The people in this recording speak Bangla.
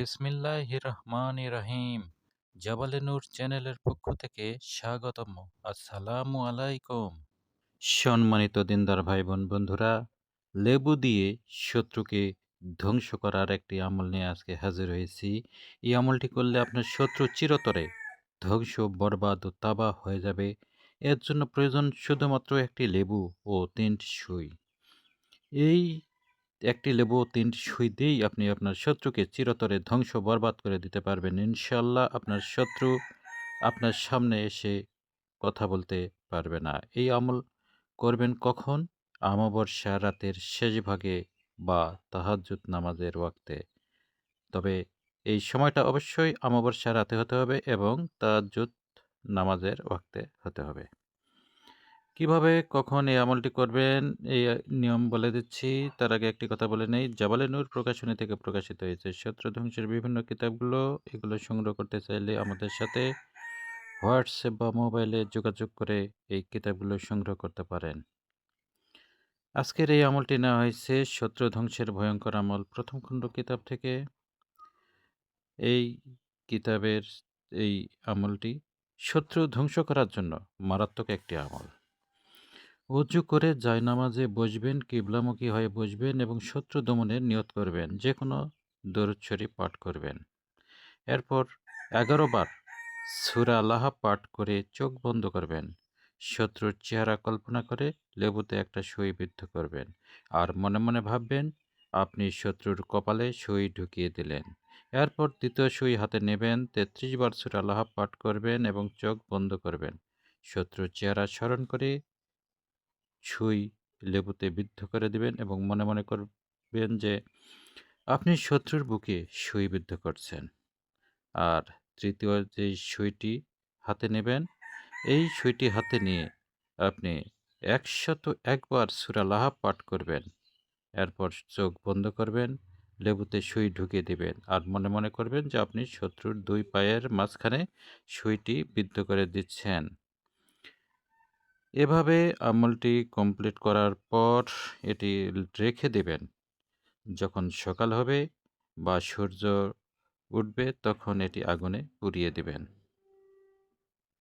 বিসমিল্লাহির রহমানির রহিম জাবালে নূর চ্যানেলের পক্ষ থেকে স্বাগতম। আসসালামু আলাইকুম। সম্মানিত দিনদার ভাই বোন বন্ধুরা, লেবু দিয়ে শত্রুকে ধ্বংস করার একটি আমল নিয়ে আজকে হাজির হয়েছি। এই আমলটি করলে আপনার শত্রু চিরতরে ধ্বংস, বরবাদ ও তাবা হয়ে যাবে। এর জন্য প্রয়োজন শুধুমাত্র একটি লেবু ও তিনটি সুই। এই একটি লেবু তিনটি সুই দিয়েই আপনি আপনার শত্রুকে চিরতরে ধ্বংস বরবাদ করে দিতে পারবেন। ইনশাল্লাহ আপনার শত্রু আপনার সামনে এসে কথা বলতে পারবে না। এই আমল করবেন কখন? আমাবস্যা রাতের শেষ ভাগে বা তাহাজ্জুদ নামাজের ওয়াক্তে। তবে এই সময়টা অবশ্যই আমাবস্যা রাতে হতে হবে এবং তাহাজ্জুদ নামাজের ওয়াক্তে হতে হবে। কীভাবে, কখন এই আমলটি করবেন, এই নিয়ম বলে দিচ্ছি। তার আগে একটি কথা বলে নেই, জাবালে নূর প্রকাশনী থেকে প্রকাশিত হয়েছে। শত্রু ধ্বংসের বিভিন্ন কিতাবগুলো, এগুলো সংগ্রহ করতে চাইলে আমাদের সাথে হোয়াটসঅ্যাপ বা মোবাইলে যোগাযোগ করে এই কিতাবগুলো সংগ্রহ করতে পারেন। আজকের এই আমলটি নেওয়া হয়েছে শত্রু ধ্বংসের ভয়ঙ্কর আমল। প্রথম খণ্ড কিতাব থেকে এই কিতাবের এই আমলটি শত্রু ধ্বংস করার জন্য মারাত্মক একটি আমল। উঁচু করে জায়নামাজে বসবেন, কিবলামুখী হয়ে বসবেন এবং শত্রু দমনের নিয়ত করবেন যে কোনো দরুদ শরীফ পাঠ করবেন। এরপর এগারো বার সুরা আল্লাহ পাঠ করে চোখ বন্ধ করবেন, শত্রুর চেহারা কল্পনা করে লেবুতে একটা সই বিদ্ধ করবেন আর মনে মনে ভাববেন, আপনি শত্রুর কপালে সই ঢুকিয়ে দিলেন। এরপর দ্বিতীয় সই হাতে নেবেন, তেত্রিশ বার সুরা আল্লাহ পাঠ করবেন এবং চোখ বন্ধ করবেন, শত্রুর চেহারা স্মরণ করে ছুঁই লেবুতে বিদ্ধ করে দিবেন এবং মনে মনে করবেন যে আপনি শত্রুর বুকে সুই বিদ্ধ করছেন। আর তৃতীয় যে সুইটি হাতে নেবেন, এই সুইটি হাতে নিয়ে আপনি একশত একবার সুরা লাহাব পাঠ করবেন। এরপর চোখ বন্ধ করবেন, লেবুতে সুই ঢুকিয়ে দিবেন আর মনে মনে করবেন যে আপনি শত্রুর দুই পায়ের মাঝখানে সুইটি বিদ্ধ করে দিচ্ছেন। এভাবে আমলটি কমপ্লিট করার পর এটি রেখে দেবেন। যখন সকাল হবে বা সূর্য উঠবে, তখন এটি আগুনে পুড়িয়ে দেবেন।